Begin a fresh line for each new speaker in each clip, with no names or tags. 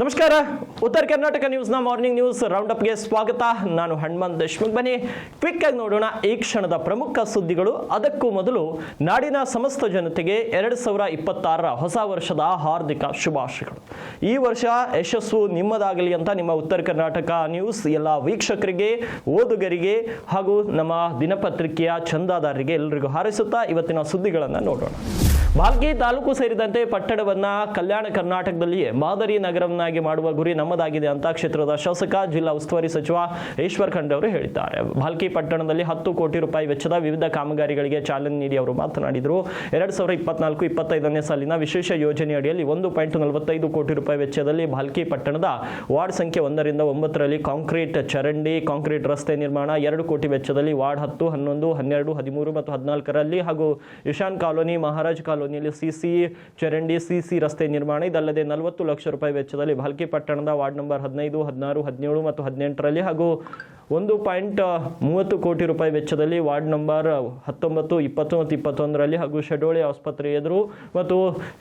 ನಮಸ್ಕಾರ. ಉತ್ತರ ಕರ್ನಾಟಕ ನ್ಯೂಸ್ನ morning news round ಅಪ್ಗೆ ಸ್ವಾಗತ. ನಾನು ಹನುಮಂತ್ ದೇಶ್ಮುಖ್. ಬನ್ನಿ, ಕ್ವಿಕ್ ಆಗಿ ನೋಡೋಣ ಈ ಕ್ಷಣದ ಪ್ರಮುಖ ಸುದ್ದಿಗಳು. ಅದಕ್ಕೂ ಮೊದಲು ನಾಡಿನ ಸಮಸ್ತ ಜನತೆಗೆ ಎರಡು ಸಾವಿರ ಇಪ್ಪತ್ತಾರರ ಹೊಸ ವರ್ಷದ ಹಾರ್ದಿಕ ಶುಭಾಶಯಗಳು. ಈ ವರ್ಷ ಯಶಸ್ಸು ನಿಮ್ಮದಾಗಲಿ ಅಂತ ನಿಮ್ಮ ಉತ್ತರ ಕರ್ನಾಟಕ ನ್ಯೂಸ್ ಎಲ್ಲ ವೀಕ್ಷಕರಿಗೆ, ಓದುಗರಿಗೆ ಹಾಗೂ ನಮ್ಮ ದಿನಪತ್ರಿಕೆಯ ಚಂದಾದಾರರಿಗೆ ಎಲ್ಲರಿಗೂ ಹಾರೈಸುತ್ತಾ ಇವತ್ತಿನ ಸುದ್ದಿಗಳನ್ನು ನೋಡೋಣ. ಬಾಲ್ಕಿ ತಾಲೂಕು ಸೇರಿದಂತೆ ಪಟ್ಟಣವನ್ನ ಕಲ್ಯಾಣ ಕರ್ನಾಟಕದಲ್ಲಿಯೇ ಮಾದರಿ ನಗರವನ್ನಾಗಿ ಮಾಡುವ ಗುರಿ ನಮ್ಮದಾಗಿದೆ ಅಂತ ಕ್ಷೇತ್ರದ ಶಾಸಕ, ಜಿಲ್ಲಾ ಉಸ್ತುವಾರಿ ಸಚಿವ ಈಶ್ವರ್ ಖಂಡ್ ಅವರು ಹೇಳಿದ್ದಾರೆ. ಬಾಲ್ಕಿ ಪಟ್ಟಣದಲ್ಲಿ ಹತ್ತು ಕೋಟಿ ರೂಪಾಯಿ ವೆಚ್ಚದ ವಿವಿಧ ಕಾಮಗಾರಿಗಳಿಗೆ ಚಾಲನೆ ನೀಡಿ ಅವರು ಮಾತನಾಡಿದರು. ಎರಡ್ ಸಾವಿರದ ಇಪ್ಪತ್ನಾಲ್ಕು, ಇಪ್ಪತ್ತೈದನೇ ಸಾಲಿನ ವಿಶೇಷ ಯೋಜನೆ ಅಡಿಯಲ್ಲಿ ಒಂದು ಪಾಯಿಂಟ್ ನಲವತ್ತೈದು ಕೋಟಿ ರೂಪಾಯಿ ವೆಚ್ಚದಲ್ಲಿ ಬಾಲ್ಕಿ ಪಟ್ಟಣದ ವಾರ್ಡ್ ಸಂಖ್ಯೆ ಒಂದರಿಂದ ಒಂಬತ್ತರಲ್ಲಿ ಕಾಂಕ್ರೀಟ್ ಚರಂಡಿ, ಕಾಂಕ್ರೀಟ್ ರಸ್ತೆ ನಿರ್ಮಾಣ, ಎರಡು ಕೋಟಿ ವೆಚ್ಚದಲ್ಲಿ ವಾರ್ಡ್ ಹತ್ತು, ಹನ್ನೊಂದು, ಹನ್ನೆರಡು, ಹದಿಮೂರು ಮತ್ತು ಹದಿನಾಲ್ಕರಲ್ಲಿ ಹಾಗೂ ಇಶಾನ್ ಕಾಲೋನಿ, ಮಹಾರಾಜ್ ಕಾಲೋನಿಯಲ್ಲಿ ಸಿಸಿ ಚರಂಡಿ, ಸಿಸಿ ರಸ್ತೆ ನಿರ್ಮಾಣ, ಇದಲ್ಲದೆ ನಲವತ್ತು ಲಕ್ಷ ರೂಪಾಯಿ ವೆಚ್ಚದಲ್ಲಿ ಭಾಲ್ಕಿ ಪಟ್ಟಣದ ವಾರ್ಡ್ ನಂಬರ್ ಹದಿನೈದು, ಹದಿನಾರು, ಹದಿನೇಳು ಮತ್ತು ಹದಿನೆಂಟರಲ್ಲಿ ಹಾಗೂ ಒಂದು ಪಾಯಿಂಟ್ ಮೂವತ್ತು ಕೋಟಿ ರೂಪಾಯಿ ವೆಚ್ಚದಲ್ಲಿ ವಾರ್ಡ್ ನಂಬರ್ ಹತ್ತೊಂಬತ್ತು, ಇಪ್ಪತ್ತು ಮತ್ತು ಇಪ್ಪತ್ತೊಂದರಲ್ಲಿ ಹಾಗೂ ಶಡೋಳಿ ಆಸ್ಪತ್ರೆ ಎದುರು ಮತ್ತು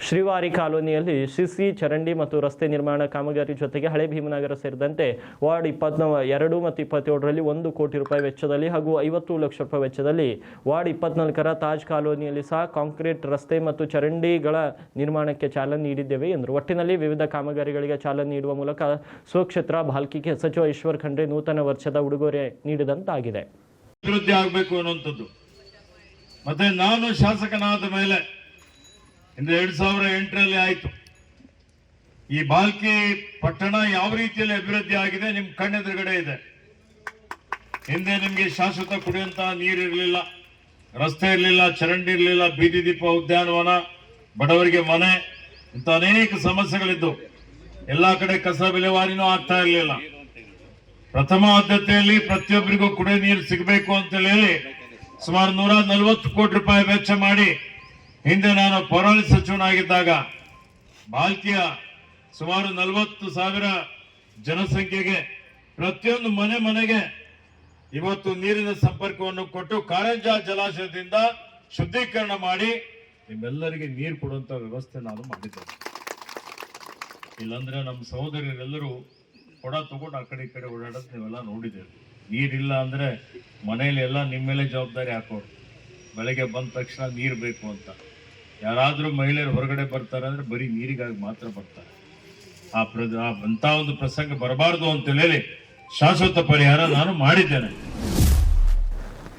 ಶ್ರೀವಾರಿ ಕಾಲೋನಿಯಲ್ಲಿ ಸಿಸಿ ಚರಂಡಿ ಮತ್ತು ರಸ್ತೆ ನಿರ್ಮಾಣ ಕಾಮಗಾರಿ ಜೊತೆಗೆ ಹಳೆ ಭೀಮನಗರ ಸೇರಿದಂತೆ ವಾರ್ಡ್ ಇಪ್ಪತ್ನ ಎರಡು ಮತ್ತು ಇಪ್ಪತ್ತೇಳರಲ್ಲಿ ಒಂದು ಕೋಟಿ ರೂಪಾಯಿ ವೆಚ್ಚದಲ್ಲಿ ಹಾಗೂ ಐವತ್ತು ಲಕ್ಷ ರೂಪಾಯಿ ವೆಚ್ಚದಲ್ಲಿ ವಾರ್ಡ್ ಇಪ್ಪತ್ನಾಲ್ಕರ ತಾಜ್ ಕಾಲೋನಿಯಲ್ಲಿ ಸಹ ಕಾಂಕ್ರೀಟ್ ರಸ್ತೆ ಮತ್ತು ಚರಂಡಿಗಳ ನಿರ್ಮಾಣಕ್ಕೆ ಚಾಲನೆ ನೀಡಿದ್ದೇವೆ ಎಂದರು. ಒಟ್ಟಿನಲ್ಲಿ ವಿವಿಧ ಕಾಮಗಾರಿಗಳಿಗೆ ಚಾಲನೆ ನೀಡುವ ಮೂಲಕ ಸ್ವಕ್ಷೇತ್ರ ಭಾಲ್ಕಿಗೆ ಸಚಿವ ಈಶ್ವರ್ ಖಂಡ್ರೆ ನೂತನ ವರ್ಷದ ಉಡುಗೊರೆ ನೀಡಿದಂತಾಗಿದೆ.
ಅಭಿವೃದ್ಧಿ ಆಗಬೇಕು ಅನ್ನುವಂಥದ್ದು. ಮತ್ತೆ ನಾನು ಶಾಸಕನಾದ ಮೇಲೆ ಇಂದು ಎರಡ್ ಸಾವಿರ ಎಂಟರಲ್ಲಿ ಆಯ್ತು. ಈ ಬಾಲ್ಕಿ ಪಟ್ಟಣ ಯಾವ ರೀತಿಯಲ್ಲಿ ಅಭಿವೃದ್ಧಿ ಆಗಿದೆ ನಿಮ್ ಕಣ್ಣೆದುರುಗಡೆ ಇದೆ. ಹಿಂದೆ ನಿಮ್ಗೆ ಶಾಶ್ವತ ನೀರು ನೀರಿರಲಿಲ್ಲ. ರಸ್ತೆ ಇರಲಿಲ್ಲ, ಚರಂಡಿ ಇರಲಿಲ್ಲ, ಬೀದಿ ದೀಪ ಉದ್ಯಾನವನ ಬಡವರಿಗೆ ಮನೆ, ಇಂಥ ಅನೇಕ ಸಮಸ್ಯೆಗಳಿದ್ದವು ಎಲ್ಲಾ ಕಡೆ ಕಸ ವಿಲೇವಾರಿನೂ ಆಗ್ತಾ ಇರಲಿಲ್ಲ. ಪ್ರಥಮ ಆದ್ಯತೆಯಲ್ಲಿ ಪ್ರತಿಯೊಬ್ಬರಿಗೂ ಕುಡಿಯ ನೀರು ಸಿಗಬೇಕು ಅಂತ ಹೇಳಿ ಸುಮಾರು ನೂರ ನಲವತ್ತು ಕೋಟಿ ರೂಪಾಯಿ ವೆಚ್ಚ ಮಾಡಿ ಹಿಂದೆ ನಾನು ಪೌರಾಣಿಕ ಸಚಿವನಾಗಿದ್ದಾಗ ಬಾಲ್ಕಿಯ ಸುಮಾರು ನಲವತ್ತು ಸಾವಿರ ಜನಸಂಖ್ಯೆಗೆ ಪ್ರತಿಯೊಂದು ಮನೆ ಮನೆಗೆ ಇವತ್ತು ನೀರಿನ ಸಂಪರ್ಕವನ್ನು ಕೊಟ್ಟು ಕಾರಂಜ ಜಲಾಶಯದಿಂದ ಶುದ್ಧೀಕರಣ ಮಾಡಿ ನಿಮ್ಮೆಲ್ಲರಿಗೆ ನೀರು ಕೊಡುವಂತ ವ್ಯವಸ್ಥೆ ನಾನು ಮಾಡಿದ್ದೇನೆ. ಇಲ್ಲಾಂದ್ರೆ ನಮ್ಮ ಸಹೋದರರೆಲ್ಲರೂ ಕೊಡ ತಗೊಂಡು ಆ ಕಡೆ ಈ ಕಡೆ ಓಡಾಡೋದು ನೀವೆಲ್ಲ ನೋಡಿದ್ದೇವೆ ನೀರಿಲ್ಲ ಅಂದ್ರೆ ಮನೆಯಲ್ಲಿ ಎಲ್ಲ ನಿಮ್ಮ ಮೇಲೆ ಜವಾಬ್ದಾರಿ ಹಾಕೋರು. ಬೆಳಗ್ಗೆ ಬಂದ ತಕ್ಷಣ ನೀರು ಬೇಕು ಅಂತ. ಯಾರಾದರೂ ಮಹಿಳೆಯರು ಹೊರಗಡೆ ಬರ್ತಾರೆ ಅಂದ್ರೆ ಬರೀ ನೀರಿಗಾಗಿ ಮಾತ್ರ ಬರ್ತಾರೆ. ಆ ಪ್ರ ಅಂಥ ಒಂದು ಪ್ರಸಂಗ ಬರಬಾರ್ದು ಅಂತ ಹೇಳಿ ಶಾಶ್ವತ ಪರಿಹಾರ ನಾನು ಮಾಡಿದ್ದೇನೆ.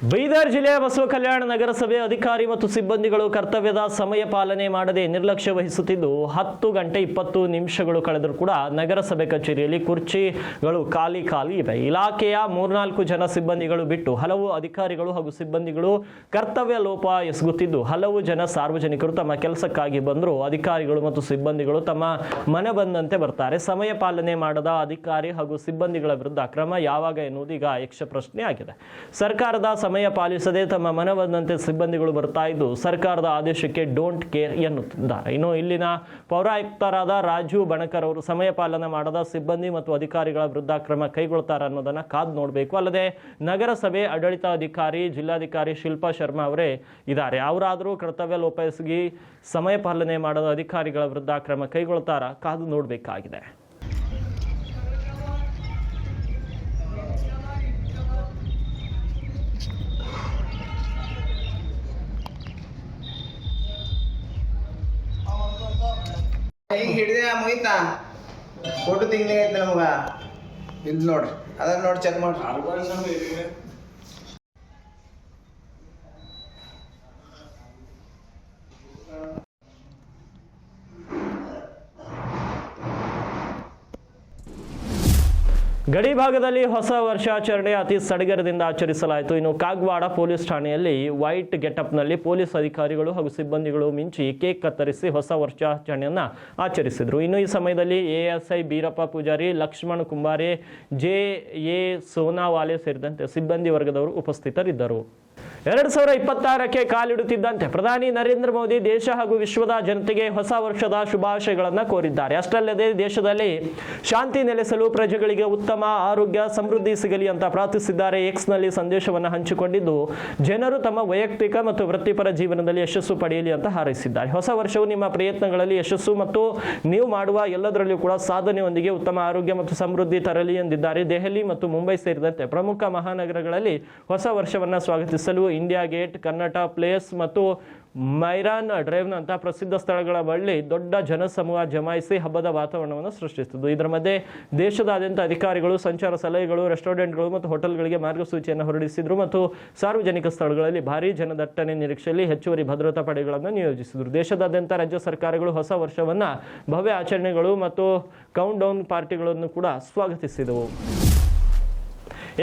ಬೀದರ್ ಜಿಲ್ಲೆಯ ಬಸವ ಕಲ್ಯಾಣ ನಗರಸಭೆ ಅಧಿಕಾರಿ ಮತ್ತು ಸಿಬ್ಬಂದಿಗಳು ಕರ್ತವ್ಯದ ಸಮಯ ಪಾಲನೆ ಮಾಡದೆ ನಿರ್ಲಕ್ಷ್ಯ ವಹಿಸುತ್ತಿದ್ದು ಹತ್ತು ಗಂಟೆ ಇಪ್ಪತ್ತು ನಿಮಿಷಗಳು ಕಳೆದರೂ ಕೂಡ ನಗರಸಭೆ ಕಚೇರಿಯಲ್ಲಿ ಕುರ್ಚಿಗಳು ಖಾಲಿ ಖಾಲಿ ಇವೆ. ಇಲಾಖೆಯ ಮೂರ್ನಾಲ್ಕು ಜನ ಸಿಬ್ಬಂದಿಗಳು ಬಿಟ್ಟು ಹಲವು ಅಧಿಕಾರಿಗಳು ಹಾಗೂ ಸಿಬ್ಬಂದಿಗಳು ಕರ್ತವ್ಯ ಲೋಪ ಎಸಗುತ್ತಿದ್ದು ಹಲವು ಜನ ಸಾರ್ವಜನಿಕರು ತಮ್ಮ ಕೆಲಸಕ್ಕಾಗಿ ಬಂದರೂ ಅಧಿಕಾರಿಗಳು ಮತ್ತು ಸಿಬ್ಬಂದಿಗಳು ತಮ್ಮ ಮನ ಬಂದಂತೆ ಬರ್ತಾರೆ. ಸಮಯ ಪಾಲನೆ ಮಾಡದ ಅಧಿಕಾರಿ ಹಾಗೂ ಸಿಬ್ಬಂದಿಗಳ ವಿರುದ್ಧ ಕ್ರಮ ಯಾವಾಗ ಎನ್ನುವುದು ಈಗ ಯಕ್ಷ ಪ್ರಶ್ನೆ ಆಗಿದೆ ಸರ್ಕಾರದ ಸಮಯ ಪಾಲಿಸದೆ ತಮ್ಮ ಮನ ಬಂದಂತೆ ಸಿಬ್ಬಂದಿಗಳು ಬರ್ತಾ ಇದ್ದು ಸರ್ಕಾರದ ಆದೇಶಕ್ಕೆ ಡೋಂಟ್ ಕೇರ್ ಎನ್ನುತ್ತಿದ್ದಾರೆ. ಇನ್ನು ಇಲ್ಲಿನ ಪೌರಾಯುಕ್ತರಾದ ರಾಜು ಬಣಕರ್ ಅವರು ಸಮಯ ಪಾಲನೆ ಮಾಡದ ಸಿಬ್ಬಂದಿ ಮತ್ತು ಅಧಿಕಾರಿಗಳ ವಿರುದ್ಧ ಕ್ರಮ ಕೈಗೊಳ್ತಾರೆ ಅನ್ನೋದನ್ನ ಕಾದು ನೋಡಬೇಕು. ಅಲ್ಲದೆ ನಗರಸಭೆ ಆಡಳಿತಾಧಿಕಾರಿ, ಜಿಲ್ಲಾಧಿಕಾರಿ ಶಿಲ್ಪಾ ಶರ್ಮಾ ಅವರೇ ಇದ್ದಾರೆ. ಅವರಾದರೂ ಕರ್ತವ್ಯ ಲೋಪಿಸಿ ಎಸಗಿ ಸಮಯ ಪಾಲನೆ ಮಾಡದ ಅಧಿಕಾರಿಗಳ ವಿರುದ್ಧ ಕ್ರಮ ಕೈಗೊಳ್ತಾರ ಕಾದು ನೋಡಬೇಕಾಗಿದೆ.
ಈಗ ಹಿಡಿದೆ ಮುಗಿತಾ ಫೋಟೋ ತೆಗಿಲಿಕ್ಕೆ ನಮಗ. ಇಲ್ಲಿ ನೋಡ್ರಿ ಅದನ್ನ ನೋಡಿ ಚೆಕ್ ಮಾಡ್ರಿ.
ಗಡಿ ಭಾಗದಲ್ಲಿ ಹೊಸ ವರ್ಷಾಚರಣೆ ಅತಿ ಸಡಗರದಿಂದ ಆಚರಿಸಲಾಯಿತು. ಇನ್ನು ಕಾಗವಾಡ ಪೊಲೀಸ್ ಠಾಣೆಯಲ್ಲಿ ವೈಟ್ ಗೆಟಪ್ನಲ್ಲಿ ಪೊಲೀಸ್ ಅಧಿಕಾರಿಗಳು ಹಾಗೂ ಸಿಬ್ಬಂದಿಗಳು ಮಿಂಚಿ ಕೇಕ್ ಕತ್ತರಿಸಿ ಹೊಸ ವರ್ಷಾಚರಣೆಯನ್ನು ಆಚರಿಸಿದರು. ಇನ್ನು ಈ ಸಮಯದಲ್ಲಿ ASI Beerappa Pujari, Laxman Kumbhare, J A Sonawale ಸೇರಿದಂತೆ ಸಿಬ್ಬಂದಿ ವರ್ಗದವರು ಉಪಸ್ಥಿತರಿದ್ದರು. ಎರಡು ಸಾವಿರ ಇಪ್ಪತ್ತಾರಕ್ಕೆ ಕಾಲಿಡುತ್ತಿದ್ದಂತೆ ಪ್ರಧಾನಿ ನರೇಂದ್ರ ಮೋದಿ ದೇಶ ಹಾಗೂ ವಿಶ್ವದ ಜನತೆಗೆ ಹೊಸ ವರ್ಷದ ಶುಭಾಶಯಗಳನ್ನು ಕೋರಿದ್ದಾರೆ. ಅಷ್ಟಲ್ಲದೆ ದೇಶದಲ್ಲಿ ಶಾಂತಿ ನೆಲೆಸಲು ಪ್ರಜೆಗಳಿಗೆ ಉತ್ತಮ ಆರೋಗ್ಯ ಸಮೃದ್ಧಿ ಸಿಗಲಿ ಅಂತ ಪ್ರಾರ್ಥಿಸಿದ್ದಾರೆ. ಎಕ್ಸ್ನಲ್ಲಿ ಸಂದೇಶವನ್ನು ಹಂಚಿಕೊಂಡಿದ್ದು, ಜನರು ತಮ್ಮ ವೈಯಕ್ತಿಕ ಮತ್ತು ವೃತ್ತಿಪರ ಜೀವನದಲ್ಲಿ ಯಶಸ್ಸು ಪಡೆಯಲಿ ಅಂತ ಹಾರೈಸಿದ್ದಾರೆ. ಹೊಸ ವರ್ಷವು ನಿಮ್ಮ ಪ್ರಯತ್ನಗಳಲ್ಲಿ ಯಶಸ್ಸು ಮತ್ತು ನೀವು ಮಾಡುವ ಎಲ್ಲದರಲ್ಲೂ ಕೂಡ ಸಾಧನೆಯೊಂದಿಗೆ ಉತ್ತಮ ಆರೋಗ್ಯ ಮತ್ತು ಸಮೃದ್ಧಿ ತರಲಿ ಎಂದಿದ್ದಾರೆ. ದೆಹಲಿ ಮತ್ತು ಮುಂಬೈ ಸೇರಿದಂತೆ ಪ್ರಮುಖ ಮಹಾನಗರಗಳಲ್ಲಿ ಹೊಸ ವರ್ಷವನ್ನು ಸ್ವಾಗತಿಸಲು ಇಂಡಿಯಾ ಗೇಟ್, ಕನ್ನಡ ಪ್ಲೇಸ್ ಮತ್ತು ಮೈರಾನ್ ಡ್ರೈವ್ನಂತಹ ಪ್ರಸಿದ್ಧ ಸ್ಥಳಗಳ ಬಳಿ ದೊಡ್ಡ ಜನಸಮೂಹ ಜಮಾಯಿಸಿ ಹಬ್ಬದ ವಾತಾವರಣವನ್ನು ಸೃಷ್ಟಿಸಿದ್ದು ಇದರ ಮಧ್ಯೆ ದೇಶದಾದ್ಯಂತ ಅಧಿಕಾರಿಗಳು, ಸಂಚಾರ ಸಲಹೆಗಳು, ರೆಸ್ಟೋರೆಂಟ್ಗಳು ಮತ್ತು ಹೋಟೆಲ್ಗಳಿಗೆ ಮಾರ್ಗಸೂಚಿಯನ್ನು ಹೊರಡಿಸಿದ್ರು ಮತ್ತು ಸಾರ್ವಜನಿಕ ಸ್ಥಳಗಳಲ್ಲಿ ಭಾರೀ ಜನದಟ್ಟಣೆ ನಿರೀಕ್ಷೆಯಲ್ಲಿ ಹೆಚ್ಚುವರಿ ಭದ್ರತಾ ಪಡೆಗಳನ್ನು ನಿಯೋಜಿಸಿದರು. ದೇಶದಾದ್ಯಂತ ರಾಜ್ಯ ಸರ್ಕಾರಗಳು ಹೊಸ ವರ್ಷವನ್ನು ಭವ್ಯ ಆಚರಣೆಗಳು ಮತ್ತು ಕೌಂಟ್ ಡೌನ್ ಪಾರ್ಟಿಗಳನ್ನು ಕೂಡ ಸ್ವಾಗತಿಸಿದವು.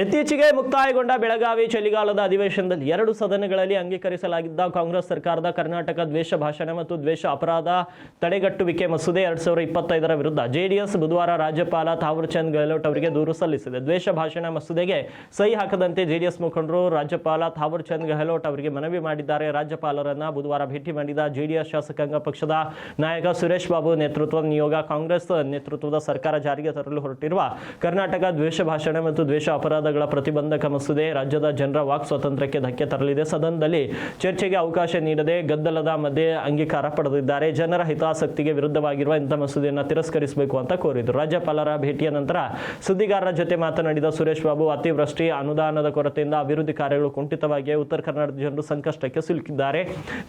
ಇತ್ತೀಚೆಗೆ ಮುಕ್ತಾಯಗೊಂಡ ಬೆಳಗಾವಿ ಚಳಿಗಾಲದ ಅಧಿವೇಶನದಲ್ಲಿ ಎರಡು ಸದನಗಳಲ್ಲಿ ಅಂಗೀಕರಿಸಲಾಗಿದ್ದ ಕಾಂಗ್ರೆಸ್ ಸರ್ಕಾರದ ಕರ್ನಾಟಕ ದ್ವೇಷ ಭಾಷಣ ಮತ್ತು ದ್ವೇಷ ಅಪರಾಧ ತಡೆಗಟ್ಟುವಿಕೆ ಮಸೂದೆ ಎರಡ್ ಸಾವಿರದ ಇಪ್ಪತ್ತೈದರ ವಿರುದ್ಧ ಜೆಡಿಎಸ್, ಬುಧವಾರ ರಾಜ್ಯಪಾಲ ಥಾವರ್ಚಂದ್ ಗೆಹ್ಲೋಟ್ ಅವರಿಗೆ ದೂರು ಸಲ್ಲಿಸಿದೆ. ದ್ವೇಷ ಭಾಷಣ ಮಸೂದೆಗೆ ಸಹಿ ಹಾಕದಂತೆ ಜೆಡಿಎಸ್ ಮುಖಂಡರು ರಾಜ್ಯಪಾಲ ಥಾವರ್ಚಂದ್ ಗೆಹ್ಲೋಟ್ ಅವರಿಗೆ ಮನವಿ ಮಾಡಿದ್ದಾರೆ. ರಾಜ್ಯಪಾಲರನ್ನ ಬುಧವಾರ ಭೇಟಿ ಮಾಡಿದ ಜೆಡಿಎಸ್ ಶಾಸಕಾಂಗ ಪಕ್ಷದ ನಾಯಕ ಸುರೇಶ್ ಬಾಬು ನೇತೃತ್ವ ನಿಯೋಗ ಕಾಂಗ್ರೆಸ್ ನೇತೃತ್ವದ ಸರ್ಕಾರ ಜಾರಿಗೆ ತರಲು ಹೊರಟಿರುವ ಕರ್ನಾಟಕ ದ್ವೇಷ ಭಾಷಣ ಮತ್ತು ದ್ವೇಷ ಅಪರಾಧಗಳ ಪ್ರತಿಬಂಧಕ ಮಸೂದೆ ರಾಜ್ಯದ ಜನರ ವಾಕ್ ಸ್ವಾತಂತ್ರ್ಯಕ್ಕೆ ಧಕ್ಕೆ ತರಲಿದೆ. ಸದನದಲ್ಲಿ ಚರ್ಚೆಗೆ ಅವಕಾಶ ನೀಡದೆ ಗದ್ದಲದ ಮಧ್ಯೆ ಅಂಗೀಕಾರ ಪಡೆದಿದ್ದಾರೆ. ಜನರ ಹಿತಾಸಕ್ತಿಗೆ ವಿರುದ್ಧವಾಗಿರುವ ಇಂಥ ಮಸೂದೆಯನ್ನು ತಿರಸ್ಕರಿಸಬೇಕು ಅಂತ ಕೋರಿದರು. ರಾಜ್ಯಪಾಲರ ಭೇಟಿಯ ನಂತರ ಸುದ್ದಿಗಾರರ ಜೊತೆ ಮಾತನಾಡಿದ ಸುರೇಶ್ ಬಾಬು, ಅತಿವೃಷ್ಟಿ, ಅನುದಾನದ ಕೊರತೆಯಿಂದ ಅಭಿವೃದ್ಧಿ ಕಾರ್ಯಗಳು ಕುಂಠಿತವಾಗಿಯೇ ಉತ್ತರ ಕರ್ನಾಟಕದ ಜನರು ಸಂಕಷ್ಟಕ್ಕೆ ಸಿಲುಕಿದ್ದಾರೆ.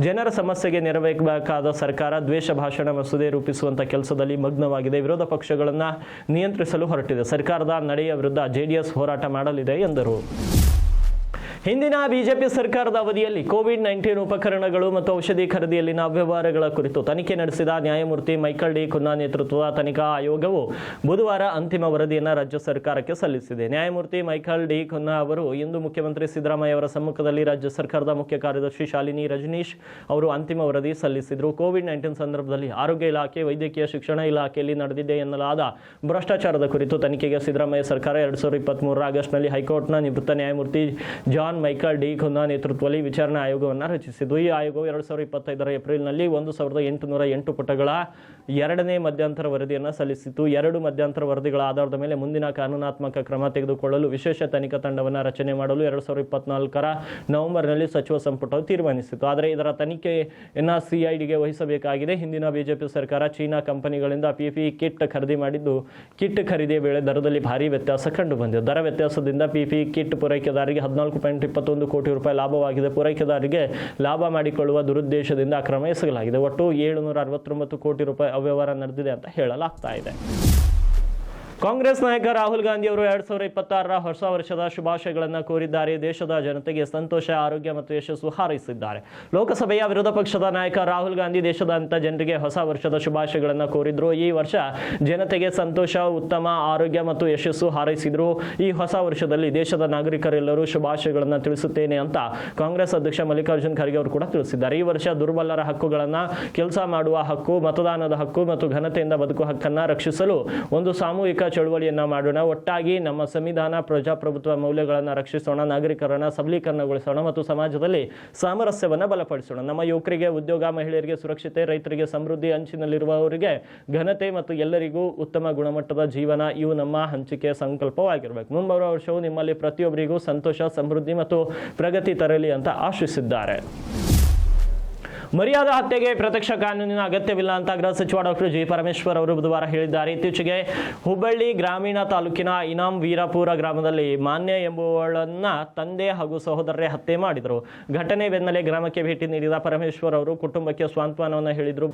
ಜನರ ಸಮಸ್ಯೆಗೆ ನೆರವೇರಬೇಕಾದ ಸರ್ಕಾರ ದ್ವೇಷ ಭಾಷಣ ಮಸೂದೆ ರೂಪಿಸುವಂತ ಕೆಲಸದಲ್ಲಿ ಮಗ್ನವಾಗಿದೆ. ವಿರೋಧ ಪಕ್ಷಗಳನ್ನು ನಿಯಂತ್ರಿಸಲು ಹೊರಟಿದೆ. ಸರ್ಕಾರದ ನಡೆಯ ವಿರುದ್ಧ ಜೆಡಿಎಸ್ ಹೋರಾಟ ಮಾಡಲಿದೆ ಎಂದರು. ಹಿಂದಿನ ಬಿಜೆಪಿ ಸರ್ಕಾರದ ಅವಧಿಯಲ್ಲಿ ಕೋವಿಡ್ ನೈನ್ಟೀನ್ ಉಪಕರಣಗಳು ಮತ್ತು ಔಷಧಿ ಖರೀದಿಯಲ್ಲಿನ ಅವ್ಯವಹಾರಗಳ ಕುರಿತು ತನಿಖೆ ನಡೆಸಿದ ನ್ಯಾಯಮೂರ್ತಿ ಮೈಕಲ್ ಡಿ ಖುನ್ನಾ ನೇತೃತ್ವದ ತನಿಖಾ ಆಯೋಗವು ಬುಧವಾರ ಅಂತಿಮ ವರದಿಯನ್ನು ರಾಜ್ಯ ಸರ್ಕಾರಕ್ಕೆ ಸಲ್ಲಿಸಿದೆ. ನ್ಯಾಯಮೂರ್ತಿ ಮೈಕಲ್ ಡಿ ಖುನ್ನಾ ಅವರು ಇಂದು ಮುಖ್ಯಮಂತ್ರಿ ಸಿದ್ದರಾಮಯ್ಯ ಅವರ ಸಮ್ಮುಖದಲ್ಲಿ ರಾಜ್ಯ ಸರ್ಕಾರದ ಮುಖ್ಯ ಕಾರ್ಯದರ್ಶಿ ಶಾಲಿನಿ ರಜನೀಶ್ ಅವರು ಅಂತಿಮ ವರದಿ ಸಲ್ಲಿಸಿದರು. ಕೋವಿಡ್ ನೈನ್ಟೀನ್ ಸಂದರ್ಭದಲ್ಲಿ ಆರೋಗ್ಯ ಇಲಾಖೆ, ವೈದ್ಯಕೀಯ ಶಿಕ್ಷಣ ಇಲಾಖೆಯಲ್ಲಿ ನಡೆದಿದೆ ಎನ್ನಲಾದ ಭ್ರಷ್ಟಾಚಾರದ ಕುರಿತು ತನಿಖೆಗೆ ಸಿದ್ದರಾಮಯ್ಯ ಸರ್ಕಾರ ಎರಡು ಸಾವಿರದ ಇಪ್ಪತ್ಮೂರರ ಆಗಸ್ಟ್ನಲ್ಲಿ ಹೈಕೋರ್ಟ್ನ ನಿವೃತ್ತ ನ್ಯಾಯಮೂರ್ತಿ ಜಾನ್ ಮೈಕಲ್ ಡಿ ಖುನ್ನಾ ನೇತೃತ್ವದಲ್ಲಿ ವಿಚಾರಣಾ ಆಯೋಗವನ್ನು ರಚಿಸಿದ್ದು. ಈ ಆಯೋಗವು ಎರಡು ಸಾವಿರದ ಇಪ್ಪತ್ತೈದರ ಏಪ್ರಿಲ್ನಲ್ಲಿ ಒಂದು ಸಾವಿರದ ಎಂಟುನೂರ ಎಂಟು ಪುಟಗಳ ಎರಡನೇ ಮಧ್ಯಂತರ ವರದಿಯನ್ನು ಸಲ್ಲಿಸಿತು ಎರಡು ಮಧ್ಯಂತರ ವರದಿಗಳ ಆಧಾರದ ಮೇಲೆ ಮುಂದಿನ ಕಾನೂನಾತ್ಮಕ ಕ್ರಮ ತೆಗೆದುಕೊಳ್ಳಲು ವಿಶೇಷ ತನಿಖಾ ತಂಡವನ್ನು ರಚನೆ ಮಾಡಲು ಎರಡು ಸಾವಿರದ ಇಪ್ಪತ್ನಾಲ್ಕರ ನವೆಂಬರ್ನಲ್ಲಿ ಸಚಿವ ಸಂಪುಟವು ತೀರ್ಮಾನಿಸಿತು ಆದರೆ ಇದರ ತನಿಖೆಯನ್ನು ಸಿಐಡಿಗೆ ವಹಿಸಬೇಕಾಗಿದೆ. ಹಿಂದಿನ ಬಿಜೆಪಿ ಸರ್ಕಾರ ಚೀನಾ ಕಂಪನಿಗಳಿಂದ ಪಿಪಿ ಕಿಟ್ ಖರೀದಿ ಮಾಡಿದ್ದು, ಕಿಟ್ ಖರೀದಿಯ ವೇಳೆ ದರದಲ್ಲಿ ಭಾರಿ ವ್ಯತ್ಯಾಸ ಕಂಡು ಬಂದಿದೆ ದರ ವ್ಯತ್ಯಾಸದಿಂದ ಪಿಪಿ ಕಿಟ್ ಪೂರೈಕೆದಾರರಿಗೆ ಹದಿನಾಲ್ಕು ಪಾಯಿಂಟ್ ಇಪ್ಪತ್ತೊಂದು ಕೋಟಿ ರೂಪಾಯಿ ಲಾಭವಾಗಿದೆ. ಪೂರೈಕೆದಾರರಿಗೆ ಲಾಭ ಮಾಡಿಕೊಳ್ಳುವ ದುರುದ್ದೇಶದಿಂದ ಕ್ರಮ ಎಸಗಲಾಗಿದೆ. ಒಟ್ಟು ಏಳುನೂರ ಅರವತ್ತೊಂಬತ್ತು ಕೋಟಿ ರೂಪಾಯಿ ಅವ್ಯವಹಾರ ನಡೆದಿದೆ ಅಂತ ಹೇಳಲಾಗ್ತಾ ಇದೆ. ಕಾಂಗ್ರೆಸ್ ನಾಯಕ ರಾಹುಲ್ ಗಾಂಧಿ ಅವರು ಎರಡ್ ಸಾವಿರದ ಇಪ್ಪತ್ತಾರರ ಹೊಸ ವರ್ಷದ ಶುಭಾಶಯಗಳನ್ನು ಕೋರಿದ್ದಾರೆ. ದೇಶದ ಜನತೆಗೆ ಸಂತೋಷ, ಆರೋಗ್ಯ ಮತ್ತು ಯಶಸ್ಸು ಹಾರೈಸಿದ್ದಾರೆ. ಲೋಕಸಭೆಯ ವಿರೋಧ ಪಕ್ಷದ ನಾಯಕ ರಾಹುಲ್ ಗಾಂಧಿ ದೇಶದಾದ್ಯಂತ ಜನರಿಗೆ ಹೊಸ ವರ್ಷದ ಶುಭಾಶಯಗಳನ್ನು ಕೋರಿದ್ರು. ಈ ವರ್ಷ ಜನತೆಗೆ ಸಂತೋಷ, ಉತ್ತಮ, ಆರೋಗ್ಯ ಮತ್ತು ಯಶಸ್ಸು ಹಾರೈಸಿದ್ರು. ಈ ಹೊಸ ವರ್ಷದಲ್ಲಿ ದೇಶದ ನಾಗರಿಕರೆಲ್ಲರೂ ಶುಭಾಶಯಗಳನ್ನು ತಿಳಿಸುತ್ತೇನೆ ಅಂತ ಕಾಂಗ್ರೆಸ್ ಅಧ್ಯಕ್ಷ ಮಲ್ಲಿಕಾರ್ಜುನ್ ಖರ್ಗೆ ಅವರು ಕೂಡ ತಿಳಿಸಿದ್ದಾರೆ. ಈ ವರ್ಷ ದುರ್ಬಲರ ಹಕ್ಕುಗಳನ್ನು, ಕೆಲಸ ಮಾಡುವ ಹಕ್ಕು, ಮತದಾನದ ಹಕ್ಕು ಮತ್ತು ಘನತೆಯಿಂದ ಬದುಕುವ ಹಕ್ಕನ್ನು ರಕ್ಷಿಸಲು ಒಂದು ಸಾಮೂಹಿಕ ಚಳುವಳಿಯನ್ನ ಮಾಡೋಣ. ಒಟ್ಟಾಗಿ ನಮ್ಮ ಸಂವಿಧಾನ, ಪ್ರಜಾಪ್ರಭುತ್ವ ಮೌಲ್ಯಗಳನ್ನು ರಕ್ಷಿಸೋಣ, ನಾಗರಿಕರನ್ನು ಸಬಲೀಕರಣಗೊಳಿಸೋಣ ಮತ್ತು ಸಮಾಜದಲ್ಲಿ ಸಾಮರಸ್ಯವನ್ನು ಬಲಪಡಿಸೋಣ. ನಮ್ಮ ಯುವಕರಿಗೆ, ಉದ್ಯೋಗ, ಮಹಿಳೆಯರಿಗೆ ಸುರಕ್ಷತೆ, ರೈತರಿಗೆ ಸಮೃದ್ಧಿ ಹಂಚಿನಲ್ಲಿರುವವರಿಗೆ ಘನತೆ ಮತ್ತು ಎಲ್ಲರಿಗೂ ಉತ್ತಮ ಗುಣಮಟ್ಟದ ಜೀವನ ಇವು ನಮ್ಮ ಹಂಚಿಕೆಯ ಸಂಕಲ್ಪವಾಗಿರಬೇಕು. ಮುಂಬರುವ ವರ್ಷವು ನಿಮ್ಮಲ್ಲಿ ಪ್ರತಿಯೊಬ್ಬರಿಗೂ ಸಂತೋಷ, ಸಮೃದ್ಧಿ ಮತ್ತು ಪ್ರಗತಿ ತರಲಿ ಅಂತ ಆಶಿಸಿದ್ದಾರೆ. ಮರ್ಯಾದಾ ಹತ್ಯೆಗೆ ಪ್ರತ್ಯಕ್ಷ ಕಾನೂನಿನ ಅಗತ್ಯವಿಲ್ಲ ಅಂತ ಗೃಹ ಸಚಿವ ಡಾಕ್ಟರ್ ಜಿ ಪರಮೇಶ್ವರ್ ಅವರು ಬುಧವಾರ ಹೇಳಿದ್ದಾರೆ. ಇತ್ತೀಚೆಗೆ ಹುಬ್ಬಳ್ಳಿ ಗ್ರಾಮೀಣ ತಾಲೂಕಿನ ಇನಾಂ ವೀರಪುರ ಗ್ರಾಮದಲ್ಲಿ ಮಾನ್ಯ ಎಂಬುವಳನ್ನ ತಂದೆ ಹಾಗೂ ಸಹೋದರರೇ ಹತ್ಯೆ ಮಾಡಿದರು. ಘಟನೆ ಬೆನ್ನಲ್ಲೇ ಗ್ರಾಮಕ್ಕೆ ಭೇಟಿ ನೀಡಿದ ಪರಮೇಶ್ವರ್ ಅವರು ಕುಟುಂಬಕ್ಕೆ ಸ್ವಾಂತ್ವನವನ್ನು ಹೇಳಿದರು.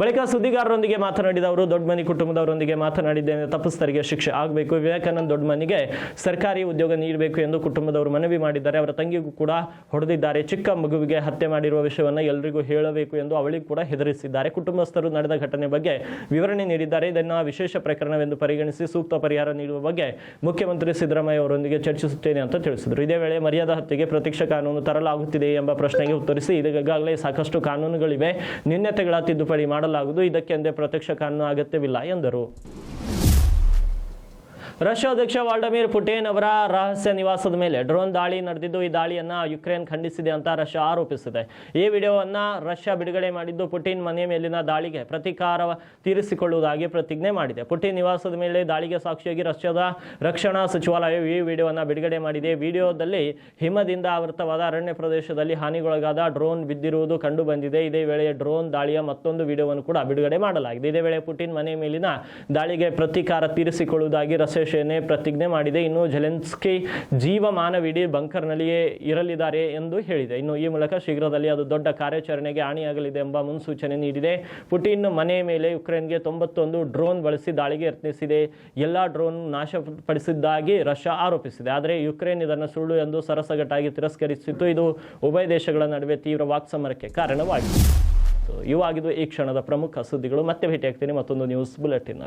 ಬಳಿಕ ಸುದ್ದಿಗಾರರೊಂದಿಗೆ ಮಾತನಾಡಿದ ಅವರು ದೊಡ್ಡಮನಿ ಕುಟುಂಬದವರೊಂದಿಗೆ ಮಾತನಾಡಿದ್ದೇನೆ. ತಪ್ಪಿಸ್ತರಿಗೆ ಶಿಕ್ಷೆ ಆಗಬೇಕು. ವಿವೇಕಾನಂದ ದೊಡ್ಡಮನಿಗೆ ಸರ್ಕಾರಿ ಉದ್ಯೋಗ ನೀಡಬೇಕು ಎಂದು ಕುಟುಂಬದವರು ಮನವಿ ಮಾಡಿದ್ದಾರೆ. ಅವರ ತಂಗಿಗೂ ಕೂಡ ಹೊಡೆದಿದ್ದಾರೆ. ಚಿಕ್ಕ ಮಗುವಿಗೆ ಹತ್ಯೆ ಮಾಡಿರುವ ವಿಷಯವನ್ನು ಎಲ್ಲರಿಗೂ ಹೇಳಬೇಕು ಎಂದು ಅವಳಿಗೆ ಕೂಡ ಹೆದರಿಸಿದ್ದಾರೆ. ಕುಟುಂಬಸ್ಥರು ನಡೆದ ಘಟನೆ ಬಗ್ಗೆ ವಿವರಣೆ ನೀಡಿದ್ದಾರೆ. ಇದನ್ನು ವಿಶೇಷ ಪ್ರಕರಣವೆಂದು ಪರಿಗಣಿಸಿ ಸೂಕ್ತ ಪರಿಹಾರ ನೀಡುವ ಬಗ್ಗೆ ಮುಖ್ಯಮಂತ್ರಿ ಸಿದ್ದರಾಮಯ್ಯ ಅವರೊಂದಿಗೆ ಚರ್ಚಿಸುತ್ತೇನೆ ಅಂತ ತಿಳಿಸಿದರು. ಇದೇ ವೇಳೆ ಮರ್ಯಾದಾ ಹತ್ಯೆಗೆ ಪ್ರತ್ಯಕ್ಷ ಕಾನೂನು ತರಲಾಗುತ್ತಿದೆ ಎಂಬ ಪ್ರಶ್ನೆಗೆ ಉತ್ತರಿಸಿ ಈಗಾಗಲೇ ಸಾಕಷ್ಟು ಕಾನೂನುಗಳಿವೆ. ನ್ಯೂನ್ಯತೆಗಳ ತಿದ್ದುಪಡಿ ಮಾಡಲಾಗುವುದು. ಇದಕ್ಕೆಂದೇ ಪ್ರತ್ಯಕ್ಷ ಕಾನೂನು ಅಗತ್ಯವಿಲ್ಲ ಎಂದರು. ರಷ್ಯಾ ಅಧ್ಯಕ್ಷ ವಾಲ್ಡಮಿರ್ ಪುಟಿನ್ ಅವರ ರಹಸ್ಯ ನಿವಾಸದ ಮೇಲೆ ಡ್ರೋನ್ ದಾಳಿ ನಡೆದಿದ್ದು, ಈ ದಾಳಿಯನ್ನ ಯುಕ್ರೇನ್ ಖಂಡಿಸಿದೆ ಅಂತ ರಷ್ಯಾ ಆರೋಪಿಸಿದೆ ಈ ವಿಡಿಯೋವನ್ನ ರಷ್ಯಾ ಬಿಡುಗಡೆ ಮಾಡಿದ್ದು ಪುಟಿನ್ ಮನೆ ಮೇಲಿನ ದಾಳಿಗೆ ಪ್ರತೀಕಾರ ತೀರಿಸಿಕೊಳ್ಳುವುದಾಗಿ ಪ್ರತಿಜ್ಞೆ ಮಾಡಿದೆ. ಪುಟಿನ್ ನಿವಾಸದ ಮೇಲೆ ದಾಳಿಗೆ ಸಾಕ್ಷಿಯಾಗಿ ರಷ್ಯಾದ ರಕ್ಷಣಾ ಸಚಿವಾಲಯವು ಈ ವಿಡಿಯೋವನ್ನು ಬಿಡುಗಡೆ ಮಾಡಿದೆ. ವಿಡಿಯೋದಲ್ಲಿ ಹಿಮದಿಂದ ಆವೃತವಾದ ಅರಣ್ಯ ಪ್ರದೇಶದಲ್ಲಿ ಹಾನಿಗೊಳಗಾದ ಡ್ರೋನ್ ಬಿದ್ದಿರುವುದು ಕಂಡು ಬಂದಿದೆ ಇದೇ ವೇಳೆ ಡ್ರೋನ್ ದಾಳಿಯ ಮತ್ತೊಂದು ವಿಡಿಯೋವನ್ನು ಕೂಡ ಬಿಡುಗಡೆ ಮಾಡಲಾಗಿದೆ. ಇದೇ ವೇಳೆ ಪುಟಿನ್ ಮನೆ ಮೇಲಿನ ದಾಳಿಗೆ ಪ್ರತೀಕಾರ ತೀರಿಸಿಕೊಳ್ಳುವುದಾಗಿ ರಷ್ಯಾ ಸೇನೆ ಪ್ರತಿಜ್ಞೆ ಮಾಡಿದೆ. ಇನ್ನು ಜೆಲೆನ್ಸ್ಕಿ ಜೀವಮಾನವಿಡೀ ಬಂಕರ್ನಲ್ಲಿಯೇ ಇರಲಿದ್ದಾರೆ ಎಂದು ಹೇಳಿದೆ. ಇನ್ನು ಈ ಮೂಲಕ ಶೀಘ್ರದಲ್ಲಿ ಅದು ದೊಡ್ಡ ಕಾರ್ಯಾಚರಣೆಗೆ ಹಾನಿಯಾಗಲಿದೆ ಎಂಬ ಮುನ್ಸೂಚನೆ ನೀಡಿದೆ. ಪುಟಿನ್ ಮನೆ ಮೇಲೆ ಯುಕ್ರೇನ್ಗೆ ತೊಂಬತ್ತೊಂದು ಡ್ರೋನ್ ಬಳಸಿ ದಾಳಿಗೆ ಯತ್ನಿಸಿದೆ. ಎಲ್ಲ ಡ್ರೋನ್ ನಾಶಪಡಿಸಿದ್ದಾಗಿ ರಷ್ಯಾ ಆರೋಪಿಸಿದೆ. ಆದರೆ ಯುಕ್ರೇನ್ ಇದನ್ನು ಸುಳ್ಳು ಎಂದು ಸರಸಗಟ್ಟಾಗಿ ತಿರಸ್ಕರಿಸಿತ್ತು. ಇದು ಉಭಯ ದೇಶಗಳ ನಡುವೆ ತೀವ್ರ ವಾಕ್ಸಮರಕ್ಕೆ ಕಾರಣವಾಗಿದೆ. ಇವಾಗಿದ್ದು ಈ ಕ್ಷಣದ ಪ್ರಮುಖ ಸುದ್ದಿಗಳು. ಮತ್ತೆ ಭೇಟಿಯಾಗ್ತೀನಿ. ಮತ್ತೊಂದು ನ್ಯೂಸ್ ಬುಲೆಟಿನ್